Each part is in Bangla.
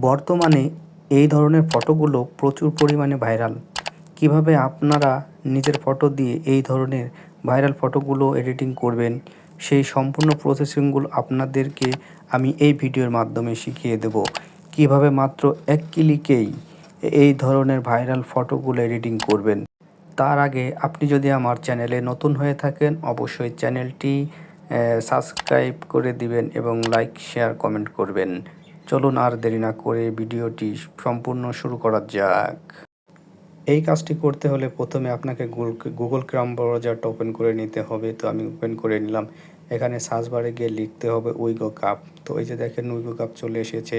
বর্তমানে এই ধরনের ফটোগুলো প্রচুর পরিমাণে ভাইরাল। কীভাবে আপনারা নিজের ফটো দিয়ে এই ধরনের ভাইরাল ফটোগুলো এডিটিং করবেন, সেই সম্পূর্ণ প্রসেসিংগুলো আপনাদেরকে আমি এই ভিডিওর মাধ্যমে শিখিয়ে দেব। কীভাবে মাত্র এক ক্লিকেই এই ধরনের ভাইরাল ফটোগুলো এডিটিং করবেন। তার আগে আপনি যদি আমার চ্যানেলে নতুন হয়ে থাকেন, অবশ্যই চ্যানেলটি সাবস্ক্রাইব করে দিবেন এবং লাইক, শেয়ার, কমেন্ট করবেন। চলুন আর দেরি না করে ভিডিওটি সম্পূর্ণ শুরু করা যাক। এই কাজটি করতে হলে প্রথমে আপনাকে গুগল ক্রাম ব্রাউজারটা ওপেন করে নিতে হবে। তো আমি ওপেন করে নিলাম। এখানে সার্চ বারে গিয়ে লিখতে হবে উইগো কাপ তো এই যে দেখেন উইগো কাপ চলে এসেছে।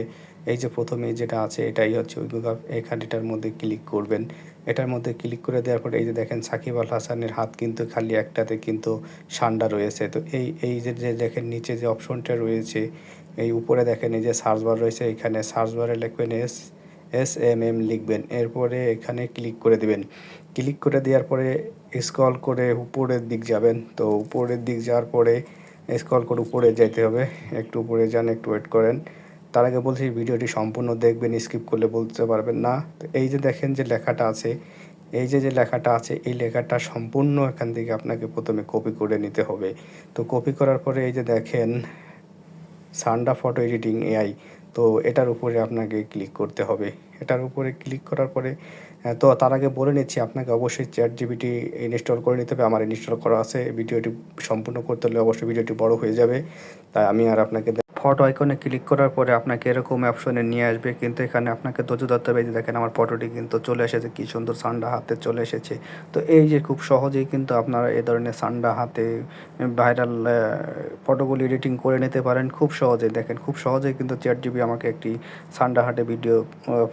এই যে প্রথমে যেটা আছে এটাই হচ্ছে উইগো কাপ এখানে এটার মধ্যে ক্লিক করবেন। এটার মধ্যে ক্লিক করে দেওয়ার পরে এই যে দেখেন সাকিব আল হাসানের হাত কিন্তু খালি একটাতে কিন্তু সান্ডা রয়েছে। তো এই এই যে যে দেখেন নিচে যে অপশনটা রয়েছে, এই উপরে দেখেন এই যে সার্চ বার রয়েছে, এখানে সার্চ বারে লিখবেন এস এস এম এম লিখবেন। এরপরে এখানে ক্লিক করে দিবেন। ক্লিক করে দেওয়ার পরে স্ক্রল করে উপরের দিক যাবেন। তো উপরের দিক যাওয়ার পরে স্ক্রল করে উপরে যেতে হবে। একটু উপরে যান, একটু ওয়েট করেন। তার আগে বলছি, ভিডিওটি সম্পূর্ণ দেখবেন স্কিপ করলে বলতে পারবেন না। তো এই যে দেখেন যে লেখাটা আছে, এই যে যে লেখাটা আছে, এই লেখাটা সম্পূর্ণ এখান থেকে আপনাকে প্রথমে কপি করে নিতে হবে। তো কপি করার পরে এই যে দেখেন সান্ডা ফটো এডিটিং এআই তো এটার উপরে আপনাকে ক্লিক করতে হবে। এটার উপরে ক্লিক করার পরে তো তার আগে বলে নিচ্ছি, আপনাকে অবশ্যই চ্যাট জিবিটি ইনস্টল করে নিতে হবে। আমার ইনস্টল করা আছে। ভিডিওটি সম্পূর্ণ করতে হলে অবশ্যই ভিডিওটি বড় হয়ে যাবে। তাই আমি আর আপনাকে ফটো আইকনে ক্লিক করার পরে আপনাকে এরকম অপশনে নিয়ে আসবে। কিন্তু এখানে আপনাকে ধৈর্য ধরতে হবে দেখেন আমার ফটোটি কিন্তু চলে এসেছে, কি সুন্দর সান্ডা হাতে চলে এসেছে। তো এই যে খুব সহজেই কিন্তু আপনারা এ ধরনের সান্ডা হাতে ভাইরাল ফটোগুলো এডিটিং করে নিতে পারেন। খুব সহজে দেখেন, খুব সহজেই কিন্তু চ্যাট জিবি আমাকে একটি সান্ডা হাটে ভিডিও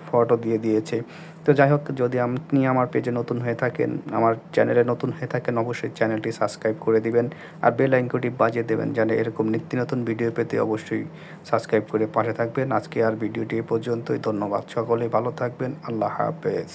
ফটো দিয়ে দিয়েছে। তো যাই হোক, যদি আপনি আমার পেজে নতুন হয়ে থাকেন, আমার চ্যানেলে নতুন হয়ে থাকেন, অবশ্যই চ্যানেলটি সাবস্ক্রাইব করে দিবেন আর বেল আইকনটি বাজিয়ে দেবেন যেন এরকম নিত্য নতুন ভিডিও পেতে অবশ্যই সাবস্ক্রাইব করে পাশে থাকবেন। আজকে আর ভিডিওটি পর্যন্তই। ধন্যবাদ সকলে, ভালো থাকবেন। আল্লাহ হাফেজ।